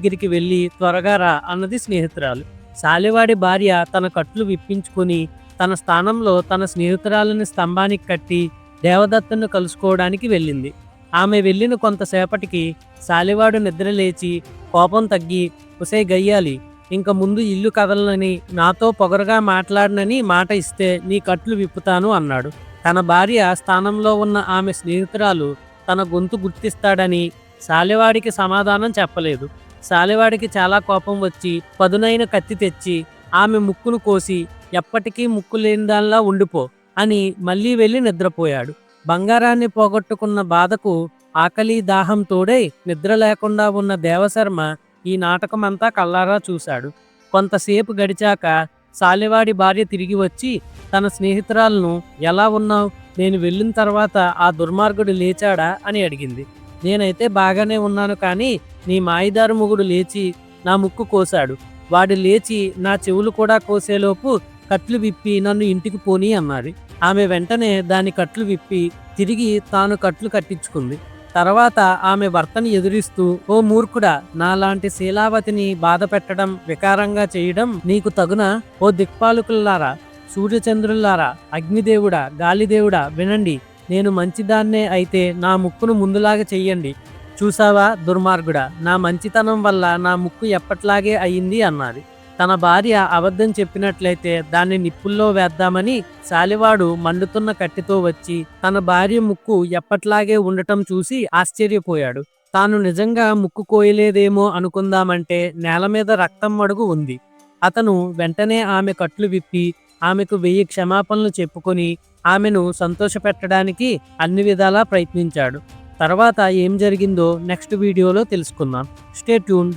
దగ్గరికి వెళ్ళి త్వరగా రా అన్నది స్నేహితురాలు. సాలివాడి భార్య తన కట్లు విప్పించుకొని తన స్థానంలో తన స్నేహితురాలని స్తంభానికి కట్టి దేవదత్తును కలుసుకోవడానికి వెళ్ళింది. ఆమె వెళ్ళిన కొంతసేపటికి సాలివాడు నిద్రలేచి కోపం తగ్గి ఉసే గయ్యాలి ఇంక ముందు ఇల్లు కదలనని నాతో పొగరగా మాట్లాడనని మాట ఇస్తే నీ కట్లు విప్పుతాను అన్నాడు. తన భార్య స్థానంలో ఉన్న ఆమె స్నేహితురాలు తన గొంతు గుర్తిస్తాడని సాలివాడికి సమాధానం చెప్పలేదు. సాలెవాడికి చాలా కోపం వచ్చి పదునైన కత్తి తెచ్చి ఆమె ముక్కును కోసి ఎప్పటికీ ముక్కు లేని దానిలా ఉండిపో అని మళ్ళీ వెళ్ళి నిద్రపోయాడు. బంగారాన్ని పోగొట్టుకున్న బాధకు ఆకలి దాహం తోడై నిద్ర లేకుండా ఉన్న దేవశర్మ ఈ నాటకమంతా కల్లారా చూశాడు. కొంతసేపు గడిచాక సాలెవాడి భార్య తిరిగి వచ్చి తన స్నేహితురాలను ఎలా ఉన్నావు? నేను వెళ్ళిన తర్వాత ఆ దుర్మార్గుడు లేచాడా? అని అడిగింది. నేనైతే బాగానే ఉన్నాను కానీ నీ మాయిదారు మొగుడు లేచి నా ముక్కు కోశాడు వాడు లేచి నా చెవులు కూడా కోసేలోపు కట్లు విప్పి నన్ను ఇంటికి పోని అన్నది ఆమె వెంటనే దాని కట్లు విప్పి తిరిగి తాను కట్లు కట్టించుకుంది. తర్వాత ఆమె భర్తను ఎదురిస్తూ ఓ మూర్ఖుడా నాలాంటి శీలావతిని బాధ పెట్టడం వికారంగా చేయడం నీకు తగున? ఓ దిక్పాలకులారా సూర్యచంద్రులారా అగ్నిదేవుడా గాలిదేవుడా వినండి. నేను మంచిదాన్నే అయితే నా ముక్కును ముందులాగా చెయ్యండి. చూసావా దుర్మార్గుడా? నా మంచితనం వల్ల నా ముక్కు ఎప్పట్లాగే అయింది అన్నది. తన భార్య అబద్ధం చెప్పినట్లయితే దాన్ని నిప్పుల్లో వేద్దామని శాలివాడు మండుతున్న కట్టెతో వచ్చి తన భార్య ముక్కు ఎప్పట్లాగే ఉండటం చూసి ఆశ్చర్యపోయాడు. తాను నిజంగా ముక్కు కోయలేదేమో అనుకుందామంటే నేల మీద రక్తం మడుగు ఉంది. అతను వెంటనే ఆమె కట్లు విప్పి ఆమెకు వెయ్యి క్షమాపణలు చెప్పుకొని ఆమెను సంతోషపెట్టడానికి అన్ని విధాలా ప్రయత్నించాడు. తర్వాత ఏం జరిగిందో నెక్స్ట్ వీడియోలో తెలుసుకుందాం. Stay tuned.